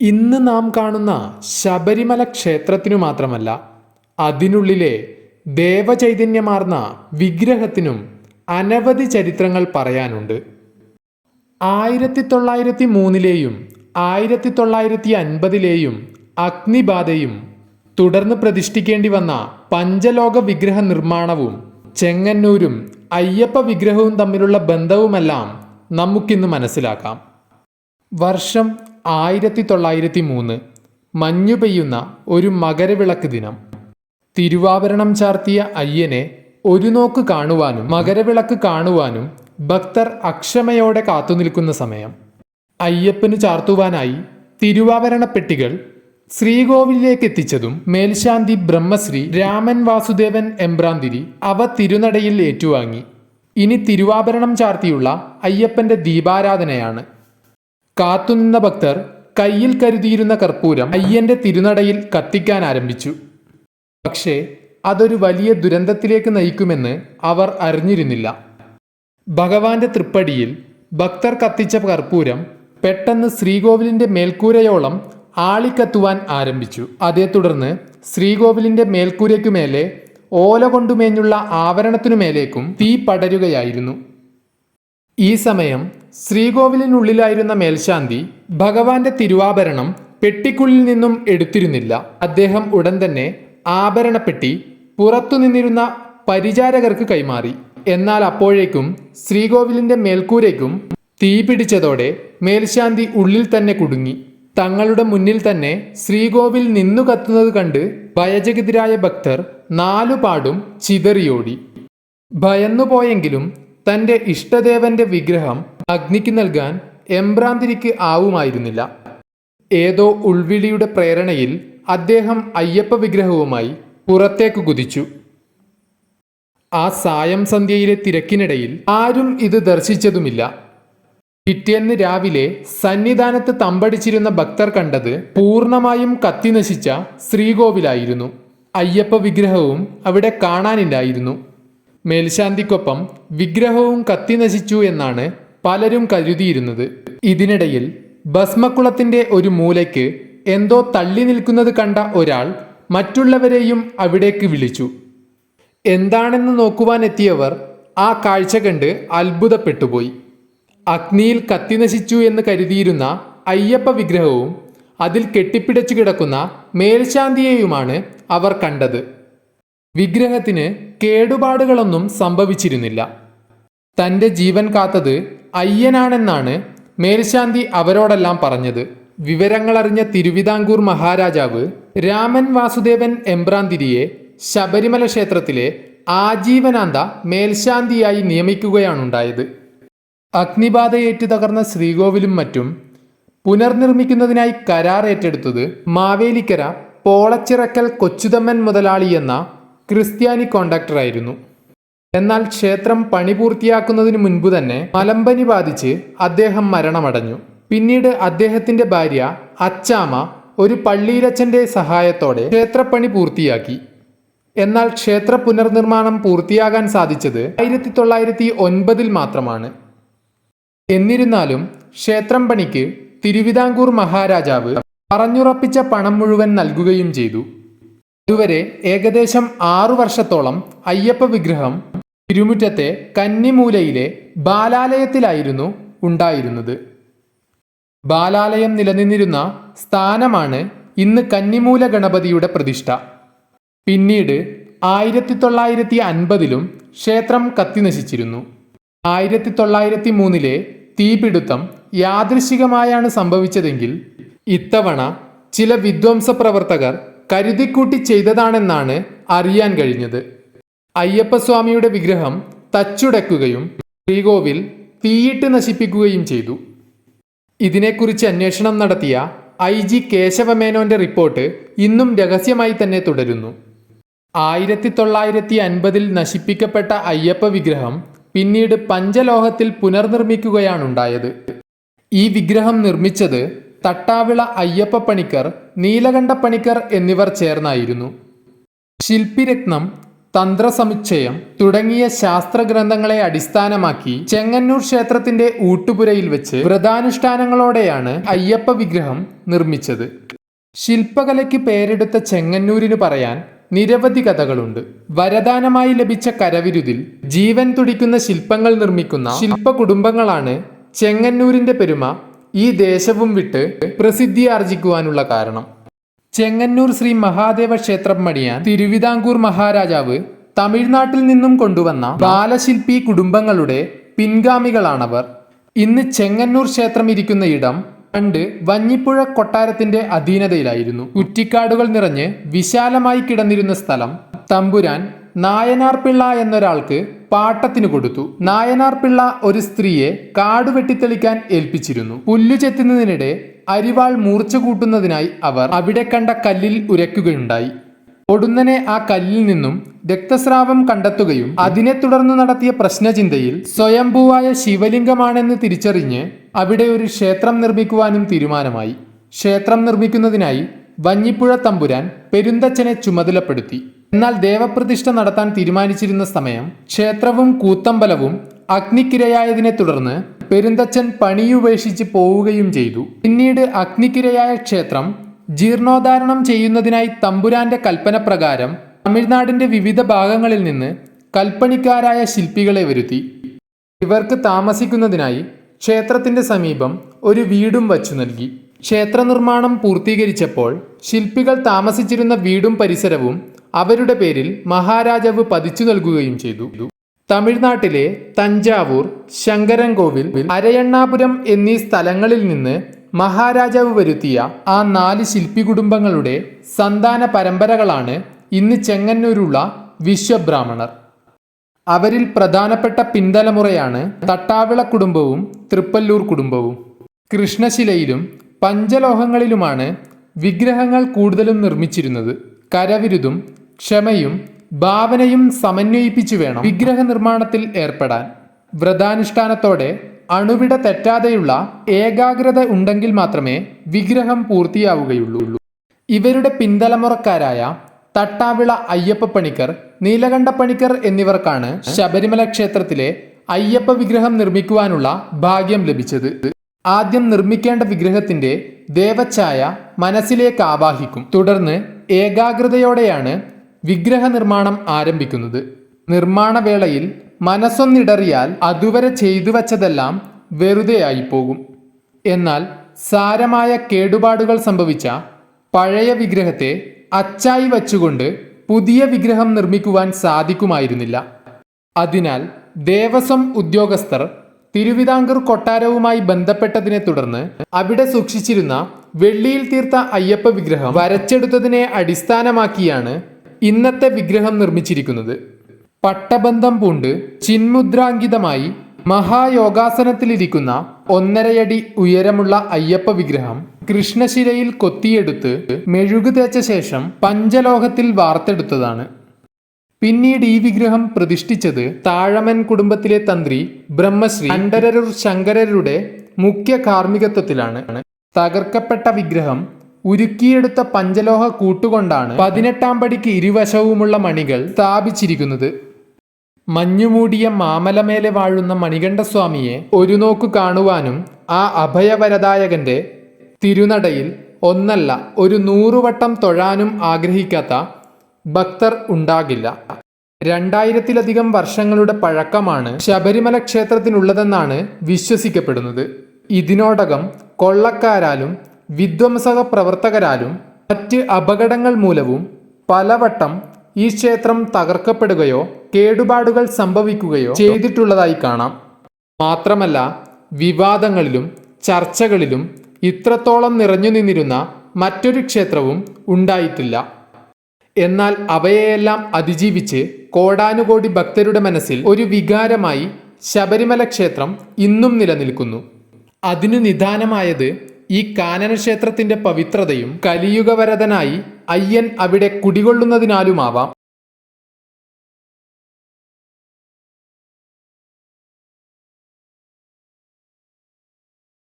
ഇന്ന് നാം കാണുന്ന ശബരിമല ക്ഷേത്രത്തിനു മാത്രമല്ല അതിനുള്ളിലെ ദേവചൈതന്യമാർന്ന വിഗ്രഹത്തിനും അനവധി ചരിത്രങ്ങൾ പറയാനുണ്ട്. ആയിരത്തി തൊള്ളായിരത്തി മൂന്നിലെയും ആയിരത്തി തൊള്ളായിരത്തി അൻപതിലെയും അഗ്നിബാധയും തുടർന്ന് പ്രതിഷ്ഠിക്കേണ്ടി വന്ന പഞ്ചലോക വിഗ്രഹ നിർമ്മാണവും ചെങ്ങന്നൂരും അയ്യപ്പ വിഗ്രഹവും തമ്മിലുള്ള ബന്ധവുമെല്ലാം നമുക്കിന്ന് മനസ്സിലാക്കാം. വർഷം ആയിരത്തി തൊള്ളായിരത്തി മൂന്ന് മഞ്ഞു പെയ്യുന്ന ഒരു മകരവിളക്ക് ദിനം. തിരുവാഭരണം ചാർത്തിയ അയ്യനെ ഒരു നോക്ക് കാണുവാനും മകരവിളക്ക് കാണുവാനും ഭക്തർ അക്ഷമയോടെ കാത്തുനിൽക്കുന്ന സമയം. അയ്യപ്പന് ചാർത്തുവാനായി തിരുവാഭരണ പെട്ടികൾ ശ്രീകോവിലേക്ക് എത്തിച്ചതും മേൽശാന്തി ബ്രഹ്മശ്രീ രാമൻ വാസുദേവൻ എംബ്രാന്തിരി അവ തിരുനടയിൽ ഏറ്റുവാങ്ങി. ഇനി തിരുവാഭരണം ചാർത്തിയുള്ള അയ്യപ്പന്റെ ദീപാരാധനയാണ്. കാത്തുനിന്ന ഭക്തർ കയ്യിൽ കരുതിയിരുന്ന കർപ്പൂരം അയ്യന്റെ തിരുനടയിൽ കത്തിക്കാൻ ആരംഭിച്ചു. പക്ഷേ അതൊരു വലിയ ദുരന്തത്തിലേക്ക് നയിക്കുമെന്ന് അവർ അറിഞ്ഞിരുന്നില്ല. ഭഗവാന്റെ തൃപ്പടിയിൽ ഭക്തർ കത്തിച്ച കർപ്പൂരം പെട്ടെന്ന് ശ്രീകോവിലിന്റെ മേൽക്കൂരയോളം ആളിക്കത്തുവാൻ ആരംഭിച്ചു. അതേ തുടർന്ന് ശ്രീകോവിലിന്റെ മേൽക്കൂരയ്ക്കു മേലെ ഓല കൊണ്ടുമേഞ്ഞുള്ള ആവരണത്തിനു മേലേക്കും തീ പടരുകയായിരുന്നു. ഈ സമയം ശ്രീകോവിലിനുള്ളിലായിരുന്ന മേൽശാന്തി ഭഗവാന്റെ തിരുവാഭരണം പെട്ടിക്കുള്ളിൽ നിന്നും എടുത്തിരുന്നില്ല. അദ്ദേഹം ഉടൻ തന്നെ ആഭരണപ്പെട്ടി പുറത്തു നിന്നിരുന്ന പരിചാരകർക്ക് കൈമാറി. എന്നാൽ അപ്പോഴേക്കും ശ്രീകോവിലിന്റെ മേൽക്കൂരയ്ക്കും തീ പിടിച്ചതോടെ മേൽശാന്തി ഉള്ളിൽ തന്നെ കുടുങ്ങി. തങ്ങളുടെ മുന്നിൽ തന്നെ ശ്രീകോവിൽ നിന്നു കത്തുന്നത് കണ്ട് ഭയജഗതിരായ ഭക്തർ നാലുപാടും ചിതറിയോടി. ഭയന്നുപോയെങ്കിലും തന്റെ ഇഷ്ടദേവന്റെ വിഗ്രഹം അഗ്നിക്ക് നൽകാൻ എംബ്രാന്തിരിക്ക് ആവുമായിരുന്നില്ല. ഏതോ ഉൾവിളിയുടെ പ്രേരണയിൽ അദ്ദേഹം അയ്യപ്പ വിഗ്രഹവുമായി പുറത്തേക്ക് കുതിച്ചു. ആ സായം സന്ധ്യയിലെ തിരക്കിനിടയിൽ ആരും ഇത് ദർശിച്ചതുമില്ല. പിറ്റേന്ന് രാവിലെ സന്നിധാനത്ത് തമ്പടിച്ചിരുന്ന ഭക്തർ കണ്ടത് പൂർണമായും കത്തിനശിച്ച ശ്രീകോവിലായിരുന്നു. അയ്യപ്പ വിഗ്രഹവും അവിടെ കാണാനില്ലായിരുന്നു. മേൽശാന്തിക്കൊപ്പം വിഗ്രഹവും കത്തിനശിച്ചു എന്നാണ് പലരും കരുതിയിരുന്നത് ഇതിനിടയിൽ ഭസ്മക്കുളത്തിന്റെ ഒരു മൂലയ്ക്ക് എന്തോ തള്ളി നിൽക്കുന്നത് കണ്ട ഒരാൾ മറ്റുള്ളവരെയും അവിടേക്ക് വിളിച്ചു. എന്താണെന്ന് നോക്കുവാൻ എത്തിയവർ ആ കാഴ്ച കണ്ട് അത്ഭുതപ്പെട്ടുപോയി. അഗ്നിയിൽ കത്തിനശിച്ചു എന്ന് കരുതിയിരുന്ന അയ്യപ്പ വിഗ്രഹവും അതിൽ കെട്ടിപ്പിടച്ചു കിടക്കുന്ന മേൽശാന്തിയെയുമാണ് അവർ കണ്ടത്. വിഗ്രഹത്തിന് കേടുപാടുകളൊന്നും സംഭവിച്ചിരുന്നില്ല. തന്റെ ജീവൻ കാത്തത് അയ്യനാണെന്നാണ് മേൽശാന്തി അവരോടെല്ലാം പറഞ്ഞത്. വിവരങ്ങളറിഞ്ഞ തിരുവിതാംകൂർ മഹാരാജാവ് രാമൻ വാസുദേവൻ എംബ്രാന്തിരിയെ ശബരിമല ക്ഷേത്രത്തിലെ ആജീവനാന്ത മേൽശാന്തിയായി നിയമിക്കുകയാണുണ്ടായത്. അഗ്നിബാധയേറ്റ് തകർന്ന ശ്രീകോവിലും മറ്റും പുനർനിർമ്മിക്കുന്നതിനായി കരാർ ഏറ്റെടുത്തത് മാവേലിക്കര പോളച്ചിറക്കൽ കൊച്ചുതമ്മൻ മുതലാളി എന്ന ക്രിസ്ത്യാനി കോൺട്രാക്ടറായിരുന്നു എന്നാൽ ക്ഷേത്രം പണി പൂർത്തിയാക്കുന്നതിന് മുൻപ് തന്നെ മലമ്പനി ബാധിച്ച് അദ്ദേഹം മരണമടഞ്ഞു. പിന്നീട് അദ്ദേഹത്തിന്റെ ഭാര്യ അച്ചാമ ഒരു പള്ളിയിലച്ചന്റെ സഹായത്തോടെ ക്ഷേത്രപ്പണി പൂർത്തിയാക്കി. എന്നാൽ ക്ഷേത്ര പുനർനിർമ്മാണം പൂർത്തിയാകാൻ സാധിച്ചത് ആയിരത്തി തൊള്ളായിരത്തി ഒൻപതിൽ മാത്രമാണ്. എന്നിരുന്നാലും ക്ഷേത്രം പണിക്ക് തിരുവിതാംകൂർ മഹാരാജാവ് പറഞ്ഞുറപ്പിച്ച പണം മുഴുവൻ നൽകുകയും ചെയ്തു. ഇതുവരെ ഏകദേശം ആറു വർഷത്തോളം അയ്യപ്പ വിഗ്രഹം തിരുമുറ്റത്തെ കന്നിമൂലയിലെ ബാലാലയത്തിലായിരുന്നു ഉണ്ടായിരുന്നത്. ബാലാലയം നിലനിന്നിരുന്ന സ്ഥാനമാണ് ഇന്ന് കന്നിമൂല ഗണപതിയുടെ പ്രതിഷ്ഠ. പിന്നീട് ആയിരത്തി തൊള്ളായിരത്തി അൻപതിലും ക്ഷേത്രം കത്തിനശിച്ചിരുന്നു. ആയിരത്തി തൊള്ളായിരത്തി മൂന്നിലെ തീപിടുത്തം യാദൃശികമായാണ് സംഭവിച്ചതെങ്കിൽ ഇത്തവണ ചില വിധ്വംസ പ്രവർത്തകർ കരുതിക്കൂട്ടി ചെയ്തതാണെന്നാണ് അറിയാൻ കഴിഞ്ഞത്. അയ്യപ്പസ്വാമിയുടെ വിഗ്രഹം തച്ചുടയ്ക്കുകയും ശ്രീകോവിൽ തീയിട്ട് നശിപ്പിക്കുകയും ചെയ്തു. ഇതിനെക്കുറിച്ച് അന്വേഷണം നടത്തിയ ഐ ജി കേശവമേനോന്റെ റിപ്പോർട്ട് ഇന്നും രഹസ്യമായി തന്നെ തുടരുന്നു. ആയിരത്തി തൊള്ളായിരത്തി അൻപതിൽ നശിപ്പിക്കപ്പെട്ട അയ്യപ്പ വിഗ്രഹം പിന്നീട് പഞ്ചലോഹത്തിൽ പുനർനിർമ്മിക്കുകയാണുണ്ടായത്. ഈ വിഗ്രഹം നിർമ്മിച്ചത് തട്ടാവിള അയ്യപ്പ പണിക്കർ നീലകണ്ഠ പണിക്കർ എന്നിവർ ചേർന്നായിരുന്നു. ശില്പിരത്നം തന്ത്രസമുച്ചയം തുടങ്ങിയ ശാസ്ത്രഗ്രന്ഥങ്ങളെ അടിസ്ഥാനമാക്കി ചെങ്ങന്നൂർ ക്ഷേത്രത്തിന്റെ ഊട്ടുപുരയിൽ വെച്ച് വ്രതാനുഷ്ഠാനങ്ങളോടെയാണ് അയ്യപ്പ വിഗ്രഹം നിർമ്മിച്ചത്. ശില്പകലയ്ക്ക് പേരെടുത്ത ചെങ്ങന്നൂരിന് പറയാൻ നിരവധി കഥകളുണ്ട്. വരദാനമായി ലഭിച്ച കരവിരുതിൽ ജീവൻ തുടിക്കുന്ന ശില്പങ്ങൾ നിർമ്മിക്കുന്ന ശില്പ കുടുംബങ്ങളാണ് ചെങ്ങന്നൂരിന്റെ പെരുമ ഈ ദേശവും വിട്ട് പ്രസിദ്ധി ആർജിക്കുവാനുള്ള കാരണം. ചെങ്ങന്നൂർ ശ്രീ മഹാദേവ ക്ഷേത്രം പണിയാൻ തിരുവിതാംകൂർ മഹാരാജാവ് തമിഴ്നാട്ടിൽ നിന്നും കൊണ്ടുവന്ന ബാലശില്പി കുടുംബങ്ങളുടെ പിൻഗാമികളാണവർ. ഇന്ന് ചെങ്ങന്നൂർ ക്ഷേത്രം ഇരിക്കുന്ന ഇടം പണ്ട് വഞ്ഞിപ്പുഴ കൊട്ടാരത്തിന്റെ അധീനതയിലായിരുന്നു. കുറ്റിക്കാടുകൾ നിറഞ്ഞ് വിശാലമായി കിടന്നിരുന്ന സ്ഥലം തമ്പുരാൻ നായനാർ പിള്ള എന്നൊരാൾക്ക് പാട്ടത്തിന് കൊടുത്തു. നായനാർ പിള്ള ഒരു സ്ത്രീയെ കാട് വെട്ടിത്തെളിക്കാൻ ഏൽപ്പിച്ചിരുന്നു. പുല്ലു ചെത്തുന്നതിനിടെ അരിവാൾ മൂർച്ച കൂട്ടുന്നതിനായി അവർ അവിടെ കണ്ട കല്ലിൽ ഉരയ്ക്കുകയുണ്ടായി. ഒടുന്നനെ ആ കല്ലിൽ നിന്നും രക്തസ്രാവം കണ്ടെത്തുകയും അതിനെ തുടർന്ന് നടത്തിയ പ്രശ്നചിന്തയിൽ സ്വയംഭൂവായ ശിവലിംഗമാണെന്ന് തിരിച്ചറിഞ്ഞ് അവിടെ ഒരു ക്ഷേത്രം നിർമ്മിക്കുവാനും തീരുമാനമായി. ക്ഷേത്രം നിർമ്മിക്കുന്നതിനായി വഞ്ഞിപ്പുഴ തമ്പുരാൻ പെരുന്തച്ഛനെ ചുമതലപ്പെടുത്തി. എന്നാൽ ദേവപ്രതിഷ്ഠ നടത്താൻ തീരുമാനിച്ചിരുന്ന സമയം ക്ഷേത്രവും കൂത്തമ്പലവും അഗ്നിക്കിരയായതിനെ തുടർന്ന് പെരുന്തച്ഛൻ പണിയുപേക്ഷിച്ച് പോവുകയും ചെയ്തു. പിന്നീട് അഗ്നിക്കിരയായ ക്ഷേത്രം ജീർണോദ്ധാരണം ചെയ്യുന്നതിനായി തമ്പുരാന്റെ കൽപ്പന പ്രകാരം തമിഴ്നാടിന്റെ വിവിധ ഭാഗങ്ങളിൽ നിന്ന് കൽപ്പണിക്കാരായ ശില്പികളെ വരുത്തി. ഇവർക്ക് താമസിക്കുന്നതിനായി ക്ഷേത്രത്തിന്റെ സമീപം ഒരു വീടും വച്ചു നൽകി. ക്ഷേത്ര നിർമ്മാണം പൂർത്തീകരിച്ചപ്പോൾ ശില്പികൾ താമസിച്ചിരുന്ന വീടും പരിസരവും അവരുടെ പേരിൽ മഹാരാജാവ് പതിച്ചു നൽകുകയും ചെയ്തു. തമിഴ്നാട്ടിലെ തഞ്ചാവൂർ ശങ്കരൻകോവിൽ അരയണ്ണാപുരം എന്നീ സ്ഥലങ്ങളിൽ നിന്ന് മഹാരാജാവ് വരുത്തിയ ആ നാല് ശില്പി കുടുംബങ്ങളുടെ സന്താന പരമ്പരകളാണ് ഇന്ന് ചെങ്ങന്നൂരുള്ള വിശ്വബ്രാഹ്മണർ. അവരിൽ പ്രധാനപ്പെട്ട പിന്തലമുറയാണ് തട്ടാവിള കുടുംബവും തൃപ്പല്ലൂർ കുടുംബവും. കൃഷ്ണശിലയിലും പഞ്ചലോഹങ്ങളിലുമാണ് വിഗ്രഹങ്ങൾ കൂടുതലും നിർമ്മിച്ചിരുന്നത്. കരവിരുതും ക്ഷമയും ഭാവനയും സമന്വയിപ്പിച്ചു വേണം വിഗ്രഹ നിർമ്മാണത്തിൽ ഏർപ്പെടാൻ. വ്രതാനുഷ്ഠാനത്തോടെ അണുവിട തെറ്റാതെയുള്ള ഏകാഗ്രത ഉണ്ടെങ്കിൽ മാത്രമേ വിഗ്രഹം പൂർത്തിയാവുകയുള്ളൂ. ഇവരുടെ പിന്തലമുറക്കാരായ തട്ടാവിള അയ്യപ്പ പണിക്കർ നീലകണ്ഠ പണിക്കർ എന്നിവർക്കാണ് ശബരിമല ക്ഷേത്രത്തിലെ അയ്യപ്പ വിഗ്രഹം നിർമ്മിക്കുവാനുള്ള ഭാഗ്യം ലഭിച്ചത്. ആദ്യം നിർമ്മിക്കേണ്ട വിഗ്രഹത്തിന്റെ ദേവഛായ മനസ്സിലേക്ക് ആവാഹിക്കും. തുടർന്ന് ഏകാഗ്രതയോടെയാണ് വിഗ്രഹ നിർമ്മാണം ആരംഭിക്കുന്നത്. നിർമ്മാണവേളയിൽ മനസ്സൊന്നിടറിയാൽ അതുവരെ ചെയ്തു വച്ചതെല്ലാം വെറുതെയായി പോകും എന്നാൽ സാരമായ കേടുപാടുകൾ സംഭവിച്ച പഴയ വിഗ്രഹത്തെ അച്ചായി വച്ചുകൊണ്ട് പുതിയ വിഗ്രഹം നിർമ്മിക്കുവാൻ സാധിക്കുമായിരുന്നില്ല. അതിനാൽ ദേവസ്വം ഉദ്യോഗസ്ഥർ തിരുവിതാംകൂർ കൊട്ടാരവുമായി ബന്ധപ്പെട്ടതിനെ തുടർന്ന് അവിടെ സൂക്ഷിച്ചിരുന്ന വെള്ളിയിൽ തീർത്ത അയ്യപ്പ വിഗ്രഹം വരച്ചെടുത്തതിനെ അടിസ്ഥാനമാക്കിയാണ് ഇന്നത്തെ വിഗ്രഹം നിർമ്മിച്ചിരിക്കുന്നത്. പട്ടബന്ധം പൂണ്ട് ചിന്മുദ്രാങ്കിതമായി മഹായോഗാസനത്തിലിരിക്കുന്ന ഒന്നരയടി ഉയരമുള്ള അയ്യപ്പ വിഗ്രഹം കൃഷ്ണശിലയിൽ കൊത്തിയെടുത്ത് മെഴുകു തേച്ച ശേഷം പഞ്ചലോഹത്തിൽ വാർത്തെടുത്തതാണ്. പിന്നീട് ഈ വിഗ്രഹം പ്രതിഷ്ഠിച്ചത് താഴമൻ കുടുംബത്തിലെ തന്ത്രി ബ്രഹ്മശ്രീ അണ്ടരരൂർ ശങ്കരരുടെ മുഖ്യ കാർമ്മികത്വത്തിലാണ്. തകർക്കപ്പെട്ട വിഗ്രഹം ഉരുക്കിയെടുത്ത പഞ്ചലോഹ കൂട്ടുകൊണ്ടാണ് പതിനെട്ടാം പടിക്ക് ഇരുവശവുമുള്ള മണികൾ സ്ഥാപിച്ചിരിക്കുന്നത്. മഞ്ഞുമൂടിയ മാമലമേലെ വാഴുന്ന മണികണ്ഠസ്വാമിയെ ഒരു നോക്ക് കാണുവാനും ആ അഭയവരദായകന്റെ തിരുനടയിൽ ഒന്നല്ല ഒരു നൂറുവട്ടം തൊഴാനും ആഗ്രഹിക്കാത്ത ഭക്തർ ഉണ്ടാകില്ല. രണ്ടായിരത്തിലധികം വർഷങ്ങളുടെ പഴക്കമാണ് ശബരിമല ക്ഷേത്രത്തിനുള്ളതെന്നാണ് വിശ്വസിക്കപ്പെടുന്നത്. ഇതിനോടകം കൊള്ളക്കാരാലും വിധ്വംസക പ്രവർത്തകരാലും മറ്റ് അപകടങ്ങൾ മൂലവും പലവട്ടം ഈ ക്ഷേത്രം തകർക്കപ്പെടുകയോ കേടുപാടുകൾ സംഭവിക്കുകയോ ചെയ്തിട്ടുള്ളതായി കാണാം. മാത്രമല്ല വിവാദങ്ങളിലും ചർച്ചകളിലും ഇത്രത്തോളം നിറഞ്ഞു നിന്നിരുന്ന മറ്റൊരു ക്ഷേത്രവും ഉണ്ടായിട്ടില്ല. എന്നാൽ അവയെയെല്ലാം അതിജീവിച്ച് കോടാനുകോടി ഭക്തരുടെ മനസ്സിൽ ഒരു വികാരമായി ശബരിമല ക്ഷേത്രം ഇന്നും നിലനിൽക്കുന്നു. അതിനു നിദാനമായത് ഈ കാനന ക്ഷേത്രത്തിന്റെ പവിത്രതയും കലിയുഗവരതനായി അയ്യൻ അവിടെ കുടികൊള്ളുന്നതിനാലുമാവാം.